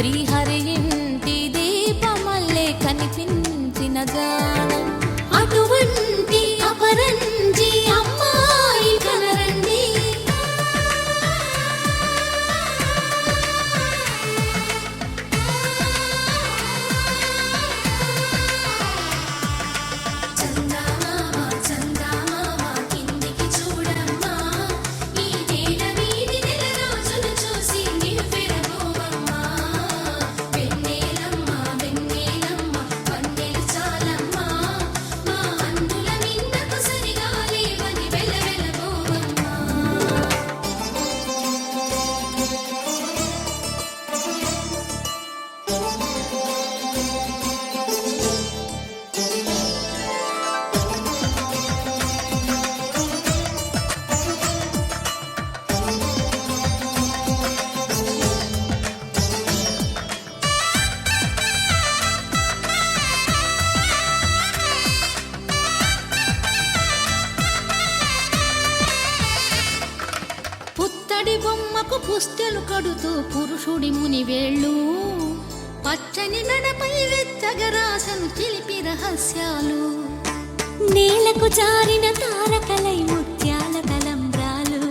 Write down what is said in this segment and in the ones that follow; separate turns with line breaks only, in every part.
श्रीहरे పూసలు కడుతూ పురుషుడి మునివేళ్ళు. పచ్చని నడపై వెచ్చగరాసలు చిలిపి రహస్యాలు.
నేలకు జారిన తారకలై ముత్యాల కలంబ్రాలు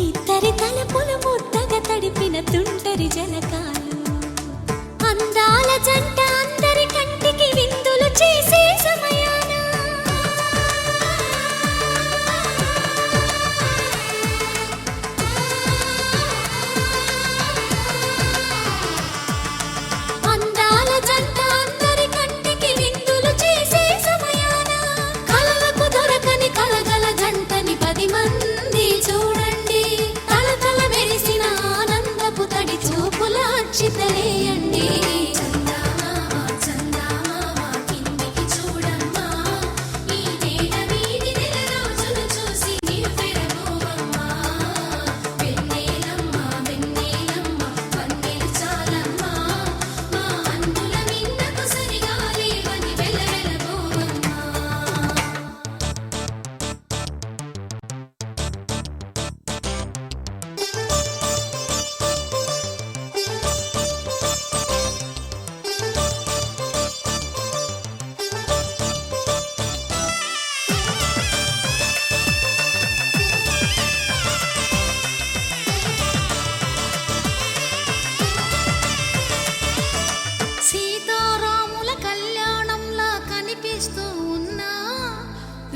ఇద్దరి తలపులు ముద్దగా తడిపిన తుంటరి జలకాలు. అందాల జంట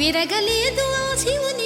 ఎరగలేదు ఆ శివుని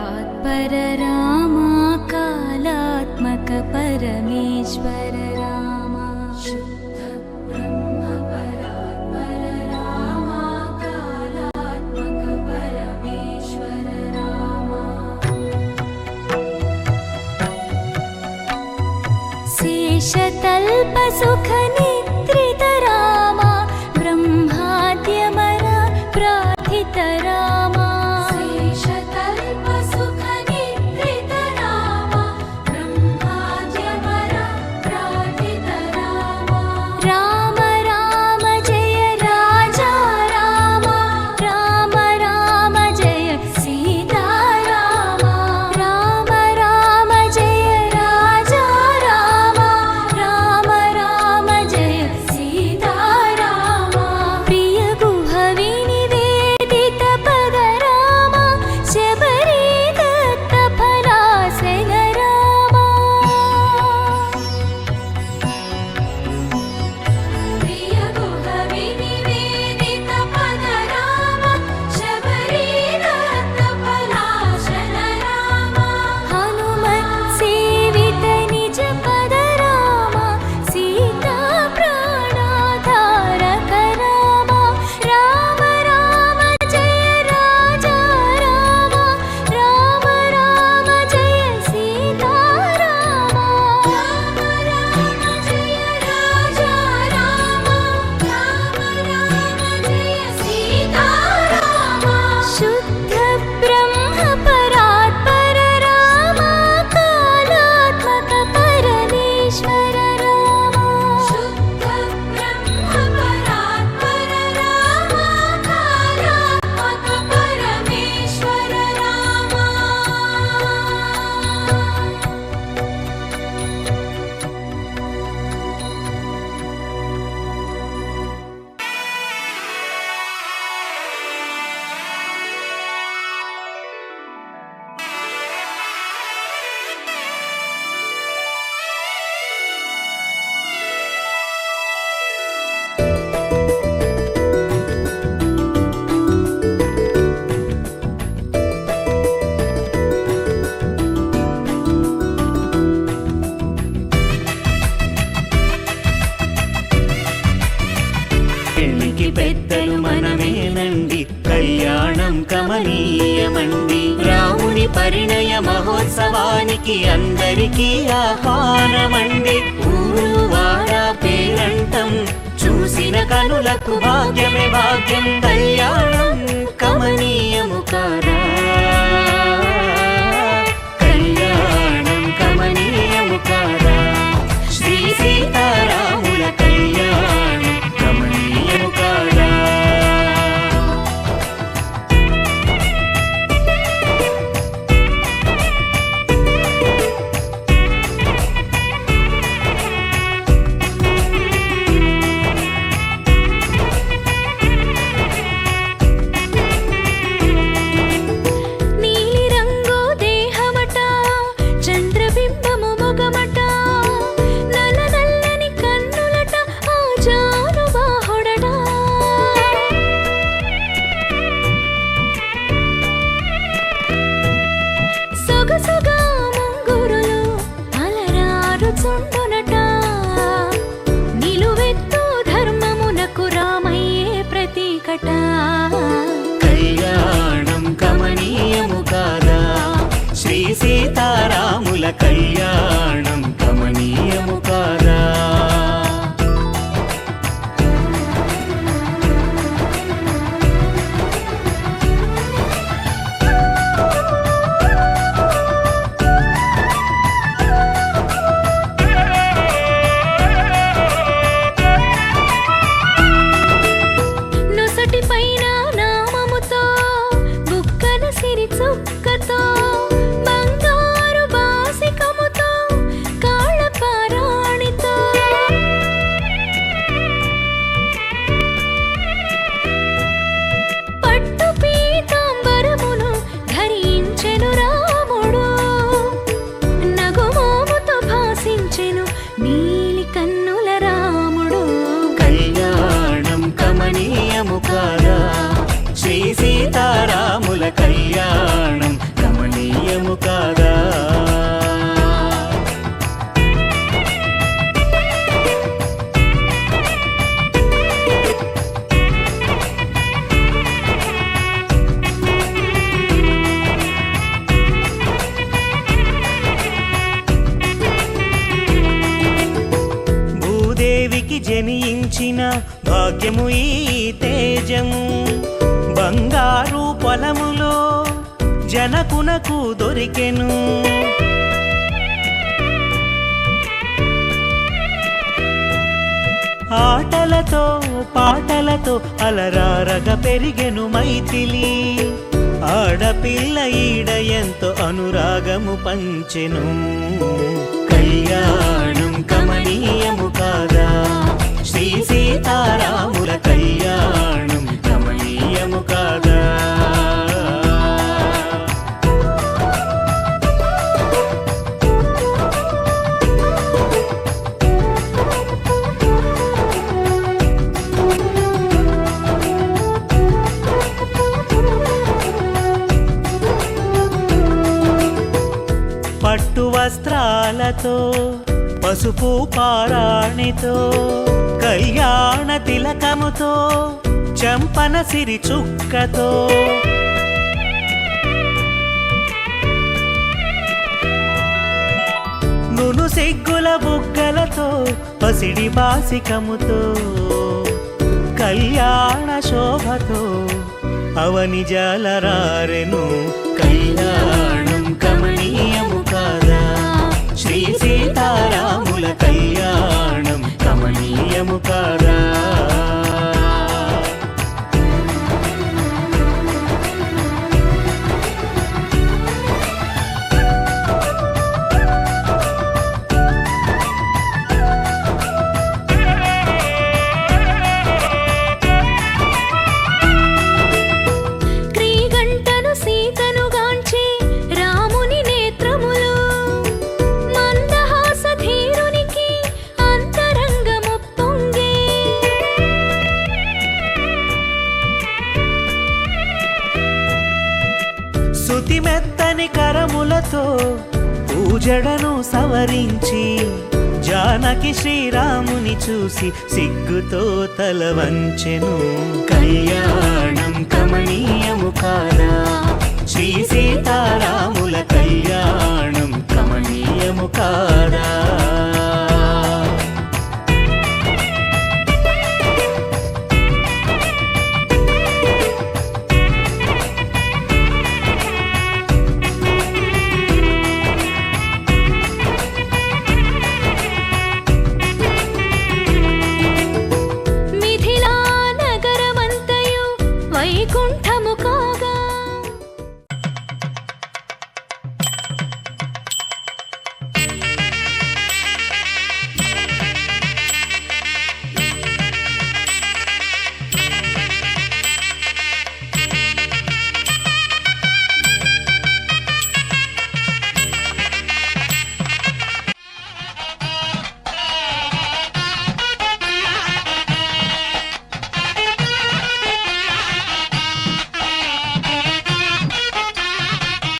कालात् पररामा कालात्मक परमेश्वर राम।
कालात्मकेश्वर రమ్మండి రాముని పరిణయ మహోత్సవానికి అందరికీ ఆహారమండి ఊరు పేరంటం చూసిన కనులకు భాగ్యమే భాగ్యం కళ్యాణం
తేజము ఈ తేజము. బంగారు పొలములో జనకునకు దొరికెను. ఆటలతో పాటలతో అలరారగ పెరిగెను మైథిలి. ఆడపిల్ల ఈడ ఎంతో అనురాగము పంచెను. కళ్యాణం కమనీయము కాదా? శ్రీ సీతారాముల కళ్యాణం కమనీయము కాదా? పట్టు వస్త్రాలతో పసుపు పారాణితో కళ్యాణ తిలకముతో చంపన సిరి చుక్కతో. నును సిగ్గుల బుగ్గలతో పసిడి బాసికముతో కళ్యాణ శోభతో అవని జలరారెను కళ్యాణం కమణి కళ్యాణం కమనీయము కాదా? నీతి మెత్తని కరములతో పూజడను సవరించి జానకి శ్రీరాముని చూసి సిగ్గుతో తల వంచెను. కళ్యాణం కమనీయము కారా? శ్రీ సీతారాముల కళ్యాణం కమనీయము కారా?